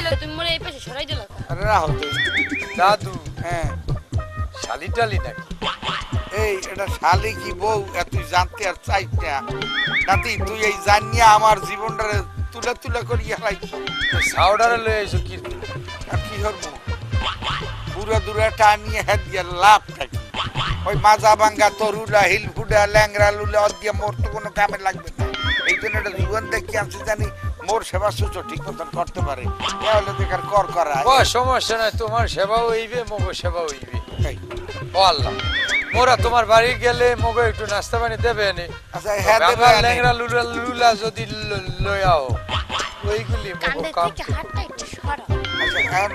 হইল তুমি এই পাশে সরাই দিলা। আরে রাহো দাদু হ্যাঁ শালি টালি নাকি? এই এটা শালি কি বউ? এ তুই জানতে আর চাইছ নাতি তুই এই জানিয়া আমার জীবনটারে তুলে তুলে করিয়া লাইছি সাউডারে লয়ে এসো কি? আর কি হরবো বুড়া দূরে টানিয়ে হেদ দিয়ে লাভ থাকি ওই মাজা ভাঙ্গা তরুলা হিল ফুডা ল্যাংরা লুলে অদ্দিয়া মোর তো কোনো কামে লাগবে না। এই জন্য এটা জীবন দেখি আমি জানি মোর সেবা সুস্থ ঠিক মতন করতে পারে। তাহলে দেখার কর করা। ও সমস্যা নাই তোমার সেবাও হইবে মগো সেবাও হইবে। ও আল্লাহ মোরা তোমার বাড়ি গেলে মগো একটু নাস্তা পানি দেবে নে। আচ্ছা হ্যাঁ। ল্যাংরা লুলা লুলা যদি ল- লইয়াও ওইগুলি মগো কাম আচ্ছা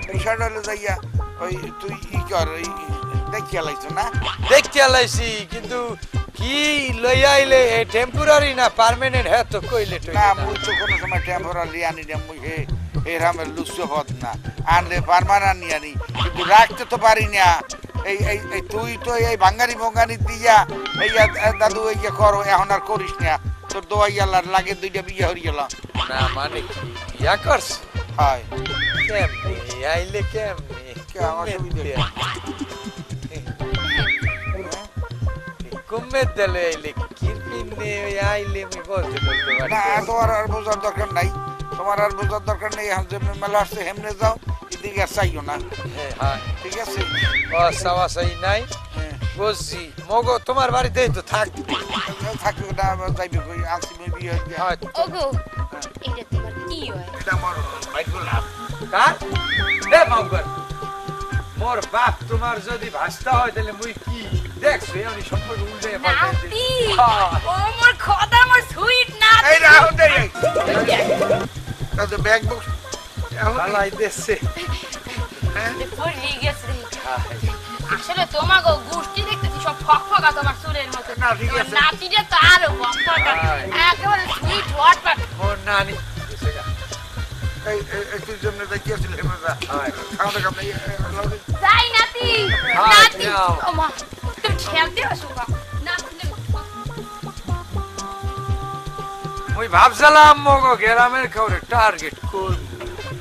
বিষয়টা হলো যাইয়া ওই তুই ই কর ওই দেখিয়া লাইছো না? দেখতে আলাইছি কিন্তু কি লইয়া আইলে? টেম্পোরারি না পার্মানেন্ট হ্যাঁ তো কইলে না। মুই তো কোনো সময় টেম্পোরারি আনি না মুই হে এরামের লুচ্ছ পথ না। আনলে পারমানেন্ট আনি। কিন্তু রাখতে তো পারি না। এই এই এই তুই তো এই বাঙালি বঙ্গানি দিয়া এই দাদু এই যে করো এখন আর করিস না। তোর দোয়াই আল্লাহর লাগে দুইটা বিয়ে হরি গেলাম না মানে কি? করছে? হয়। কেমনি? আইলে কেমনি? কে আমার সুবিধা? কুম্মে দিলে আইলে কিরপিনে আইলে আমি বলতে বলতে না তোমার আর বোঝার দরকার নাই। তোমার আর বোঝার দরকার নেই যেমনি মেলা আসছে হেমনে যাও এদিকে আর চাইও না। হ্যাঁ হ্যাঁ। ঠিক আছে? ও সাওয়াসাই নাই? হ্যাঁ। বুঝছি মগো তোমার বাড়িতেই তো থাক থাকবে না যাইবে কই? আসি মই বিয়ে হয় ওগো এটা তোমার কি হয়? এটা আমার বাইক লাভ। কার? হে মোর বাপ তোমার যদি ভাস্তা হয় তাহলে মুই কি দেখছ এমনি সম্পর্ক উল্টে নাতি ও মোর খোদা মোর সুইট নাতি এই রাহুল দে তাতে ব্যাগ বক্স ভালাই দেশে আসলে তোমাকে গোষ্ঠী দেখতেছি সব ফক তোমার চুলের মতো না, ঠিক তোমার আছে। নাতিটা তো আরও হ্যাঁ। একেবারে সুইট হট পাট নানি জন্য দেখিয়েছিল হেমরা খাওয়া যাই নাতি হ্যাঁ, নাতি ও মা তুমি খেলতে আসো মা নাতি মুই ভাবছিলাম মগো গ্রামের খাওয়ারে টার্গেট করব।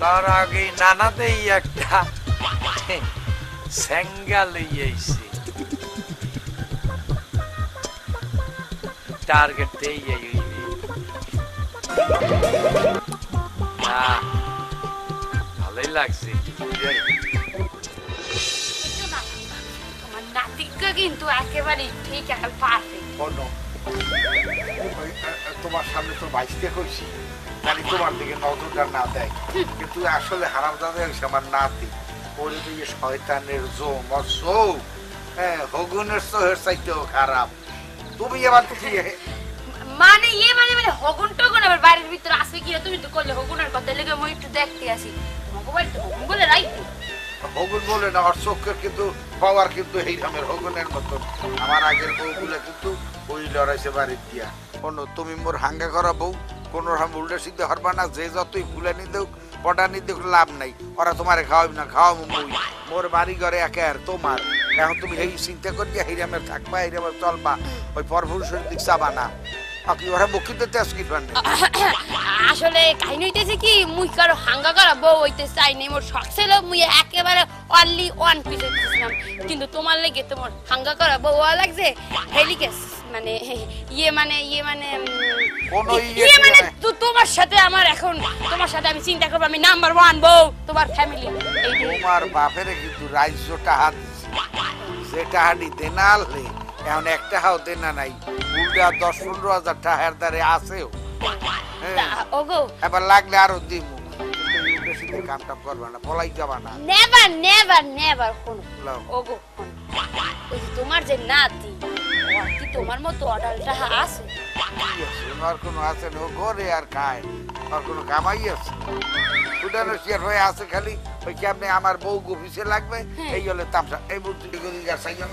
তার আগে নানাতেই একটা স্যাঙ্গা লইয়াইছে টার্গেট দেই না ভালোই লাগছে। যাই। তোমার নাতিকে কিন্তু একেবারে ঠিক এখন পারফেক্ট তোমার সামনে তো বাইশতে কইছি জানি তোমার দিকে নজরটা না দেয়। কিন্তু আসলে হারাম দাদা আমার নাতি। ওরে ইয়ে শয়তানের জো মৎস্য। হ্যাঁ হগুনের সোহের চাইতেও খারাপ। তুমি এবার কি মানে ইয়ে মানে মানে হগুন টগুন আবার বাড়ির ভিতরে আসবে কি তুমি তো করলে। হগুনের কথা লেগে মই একটু দেখতে আসি। তোমাকে তো হগুন বলে রাইতে। হগুন বলে না, ওর কিন্তু পাওয়ার কিন্তু এই রামের হগুনের মতন আমার আগের বউগুলো কিন্তু ওই লড়াইছে বাড়ির দিয়া। কোনো তুমি মোর হাঙ্গা করা বউ, কোনো রকম উল্টা সিদ্ধে হরবা না, যে যতই ফুলে নি দেউক পটা নি লাভ নাই। ওরা তোমারে খাওয়াবি না খাওয়াবো মুই। মোর বাড়ি ঘরে একে আর তোমার। এখন তুমি এই চিন্তা করিয়া হিরামের থাকবা হিরামের চলবা। ওই পরপুরুষের দিক যাবা না। আপনি ওরা মুখিত তেজ কি পান আসলে কাহিনী হইতেছে কি মুই কারও হাঙ্গা করা বউ হইতে চাই নাই মোর শখ ছিল মুই একেবারে অনলি ওয়ান পিস হইতেছিলাম কিন্তু তোমার লেগে তোমার হাঙ্গা করা বউ হওয়া লাগছে হেলিকেস মানে ইয়ে মানে ইয়ে মানে ইয়ে ইয়ে মানে তোমার সাথে আমার এখন তোমার সাথে আমি চিন্তা করব আমি নাম্বার ওয়ান বউ তোমার ফ্যামিলি তোমার বাপের কিন্তু রাজ্য টাহা দিছে। সে টাহাটি দেনা আনলে এখন একটা হাও দেনা নাই। উল্টা দশ পনেরো হাজার টাকার দ্বারে আছেও। হ্যাঁ, ওগো। এবার লাগলে আরও দিমু। কিন্তু এই উল্টা সিধে কাম টাম করবা না পলাই যাবা না। নেভার নেভার নেভার কোনো। লও। ওগো ওই তোমার যে নাতি কি তোমার মতো আছে? কোনো আছে না? ও ঘরে আর খায় ওর কোনো কামাই আছে? শেয়ার হয়ে আছে খালি ওই কেমনে আমার বউ গফিসে লাগবে? এই হলে তামসা এই বুদ্ধি গদি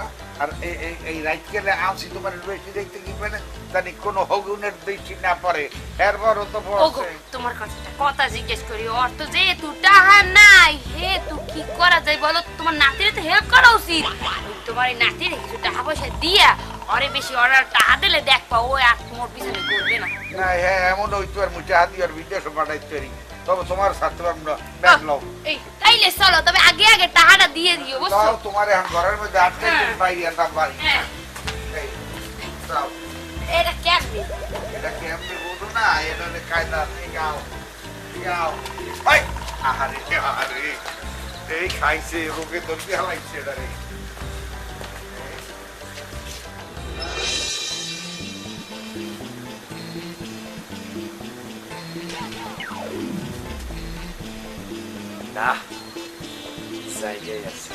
না। আর এই এই গেলে আনছি তোমার বেশি দেখতে কি না জানি কোনো হগুনের দৃষ্টি না পড়ে। এরপর তো পড়ছে। তোমার কাছে কথা জিজ্ঞেস করি ওর তো যেহেতু টাহা নাই হে তু কি করা যায় বলো? তোমার নাতির তো হেল্প করা উচিত। তোমার এই নাতির কিছু টাকা পয়সা দিয়া অরে বেশি অর্ডার টাকা দিলে দেখবা ও আর তোমার পিছনে করবে না। না হ্যাঁ এমন হইতো আর টাকা দিয়ে আর বিদেশে পাঠাইতে তবে তোমার সাথে আমরা ব্যাগ লও। এই তাইলে চলো তবে আগে আগে টাকাটা দিয়ে দিও বুঝছ? তাও তোমার এখন ঘরের মধ্যে আটকে হ্যাঁ। বাইরে আনতাম বাড়ি। হ্যাঁ। এটা কেমনি? এটা কি এমনি বুঝো না এটা হলে কায়দা নেই গাও গাও আহারে আহারে। এই খাইছে রোগে ধরতে হালাইছে এটা রে। না জায়গায় আছে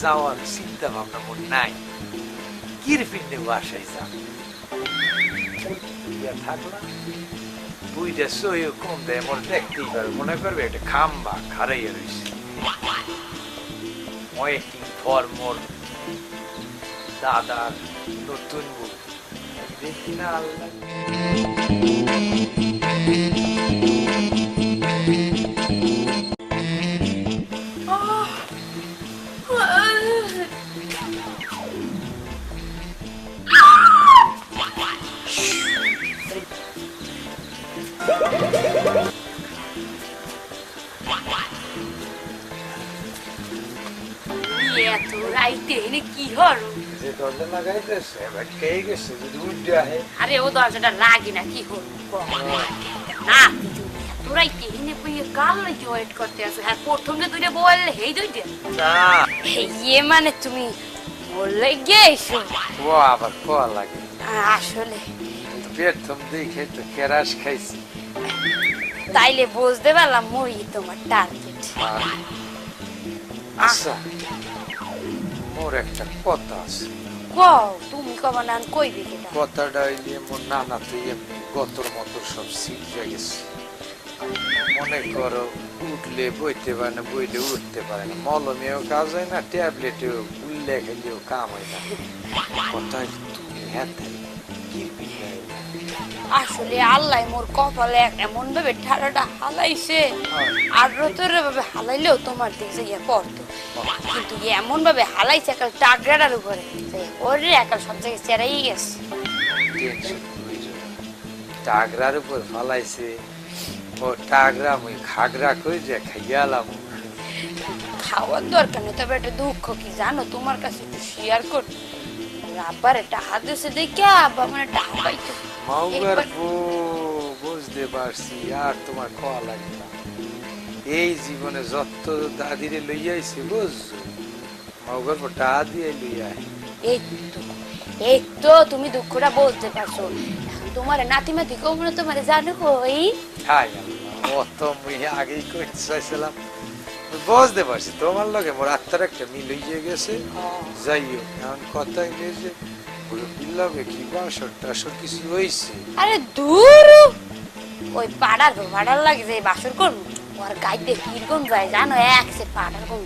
যাওয়ার চিন্তা ভাবনা মোর নাই কিরফিন্ডে বাসায় যা থাকলাম বুইটা সইও কম দেয় মোর দেখতেই পারবে মনে করবে একটা খাম্বা খারাইয়া রয়েছে ওয়েটিং ফর মোর দাদার নতুন বউ দেখি না আল্লাহ এত রাইতে এনে কি হলো যে দরজা লাগাইতেছে এবার খেয়ে গেছে যদি উল্টে আহে আরে ও দরজাটা লাগে না কি হলো না তোরাই বইয়ে কাল ওয়েট করতে আসো হ্যাঁ প্রথমে দুইটা বললে হেই দুইটা। না। ইয়ে মানে তুমি বললে গেছো ও আবার কোয়া লাগে? আসলে। প্রথম দেখে তো কেরাস খাইছি। তাইলে বুঝতে পারলাম মই তোমার টার্গেট আচ্ছা। মোর একটা কথা আছে। কও তুমি কবা না কইবে কেটা কথাটা মোর নানা তো এমনি গতর মতো সব সিটে গেছে। মনে করো উঠলে বইতে পারে না বইলে উঠতে পারে না। মলমেও কাজ হয় না ট্যাবলেটেও উল্লে খেলেও কাম হয় না। কথা তুমি হ্যাঁ আসলে আল্লাহ মোর কপালে এমন ভাবে ঠাড়াটা হালাইছে। আর রতরে ভাবে হালাইলেও তোমার দিকে ইয়ে পড়তো কিন্তু এমন ভাবে হালাইছে একাল টাগরাটার উপরে ওরে একাল সব জায়গায় চেরাই গেছে। টাগরার উপর ফালাইছে। ও টাগরা মুই খাগরা কই যে খাইয়ালাম খাওয়ার দরকার নেই তবে একটা দুঃখ কি জানো? তোমার কাছে একটু শেয়ার কর। আব্বার টাকা দিয়েছে দেখে আব্বা মানে টাকা পাইতো। মাউগার বুঝতে পারছি আর তোমার খাওয়া লাগবে না। এই জীবনে যত দাদিরে লইয়াইছে বুঝছ? মাউগার বউ টা দিয়ে লইয়াই এই তো এই তো তুমি দুঃখটা বলতে পারছ। তোমার নাতি মাতি কমনে তোমার জানো কই? হাই অত মুই আগেই কইতে চাইছিলাম। বুঝতে পারছি তোমার লগে মোর আত্মার একটা মিল হইয়ে গেছে। যাইও এখন কথা হইলে যে বিল্লাবে কি বাসর টাসর কিছু হইছে? আরে দূর ওই পাড়ার পাড়ার লাগে যে বাসর করব। ওর গাইতে কীরকম যায় জানো এক সে পাড়ার কোন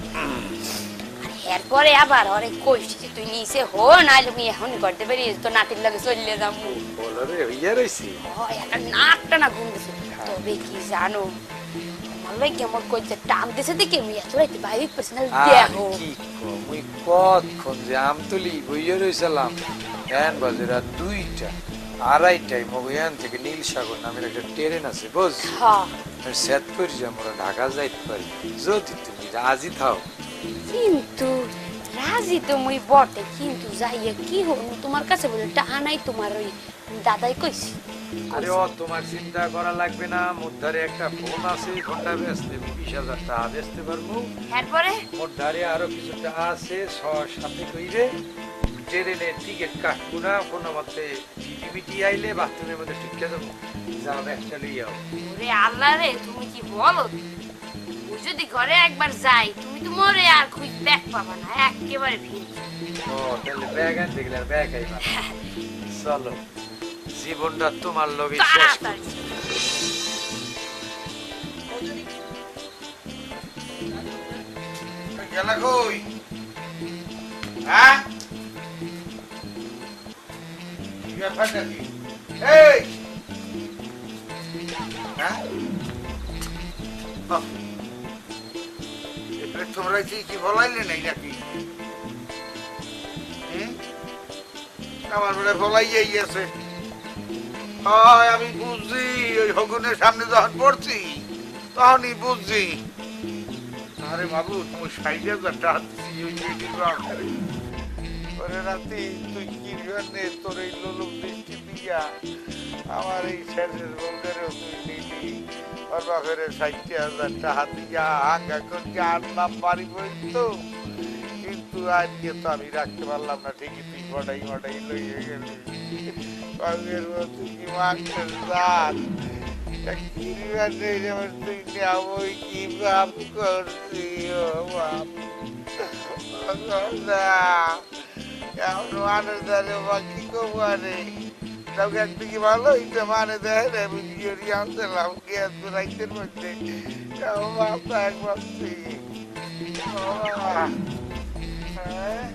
এরপরে আবার অনেক কইছি যে তুই নিচে হো নাহলে আমি এখনই করতে পারি তো নাতির লাগে চললে যাব। বলো রে হইয়া রইছি। একটা নাকটা না ঘুম দিছে তবে কি জানো আমার টান দিছে দেখে আমি এত রাইতে বাইরে পার্সোনাল দেখো মুই কতক্ষণ যে আমতলি বইয়া রইছিলাম। এন বাজে রাত দুইটা আড়াইটাই মগয়ান থেকে নীল সাগর নামের একটা ট্রেন আছে বুঝ? হ্যাঁ। সেট করি যে আমরা ঢাকা যাইতে পারি। যদি তুমি রাজি থাও। কিন্তু রাজি তো মুই বটে কিন্তু যাইয়া কি হল তোমার কাছে বলে টাকা নাই তোমার ওই দাদাই কইছি। আরে ও তোমার চিন্তা করা লাগবে না মুদ্দারে একটা ফোন আছে ফোনটা বেচলে বিশ হাজার টাকা বেচতে পারব। এরপরে মোর ধারে আরও কিছু টাকা আছে সবার সাথে কইরে ট্রেনের টিকিট কাটবো না কোনো মতে টিভিটি আইলে বাথরুমের মধ্যে টিকে যাব যাও একটা লইয়াও ওরে আল্লাহ রে তুমি কি বলো? ও যদি ঘরে একবার যাই তুমি তো মরে আর খুঁজ ব্যাগ পাবা না একেবারে ভিড় ও তাহলে ব্যাগ আনতে গেলে আর ব্যাগ আইবা চলো জীবনটা তোমার লগে শেষ গেলা কই? হ্যাঁ? কি ব্যাপারটা কি? এই! হ্যাঁ? তোমরা কি কি বলাইলে নাই নাকি আমার মনে বলাইয়াই আছে। হয় আমি বুঝছি ওই হগুনের সামনে যখন পড়ছি তখনই বুঝছি। আরে বাবু তুমি সাইডে টাকা দিচ্ছি ওই ওরে রাতি তুই কি জন্যে তোর এই লোলক দৃষ্টি দিয়া আমার এই শেষের বউটারেও তুই নিলি? ওর বাপের ষাট হাজার টাকা দিয়া হাঙ্গা করে আনলাম বাড়ি বই তো কিন্তু আজকে তো আমি রাখতে পারলাম না কি তুই এখন মানুষ ধরে ভালো হইতে মানে দেয় রে বুঝিয়ে আনছিলাম, গ্যাস রাইতের মধ্যে। এক ভাবছি হ্যাঁ?